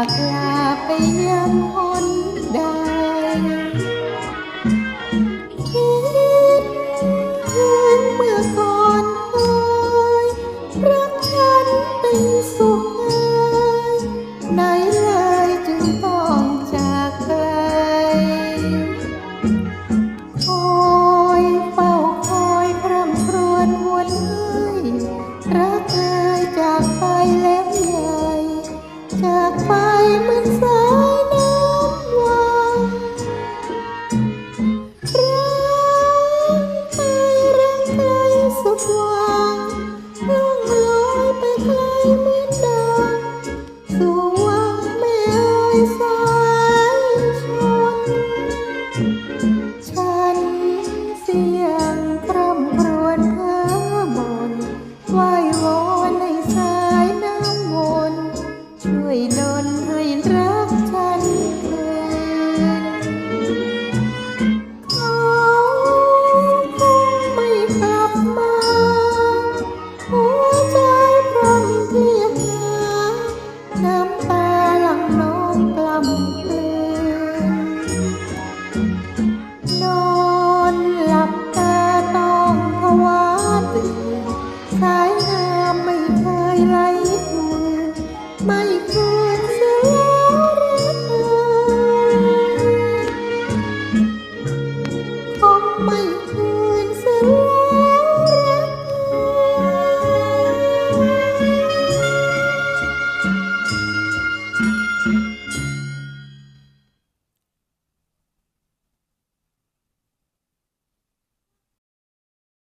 ากลาไปยังคนใดคิดถึงเมื่อก่อนเคยรักฉันเป็นสุขเยไนเลยจึต้องจากไกลคอยเฝ้าคอยคร่ำครวญวนเอ้รักเอยจากไปแล้วใหญ่จากไป đơn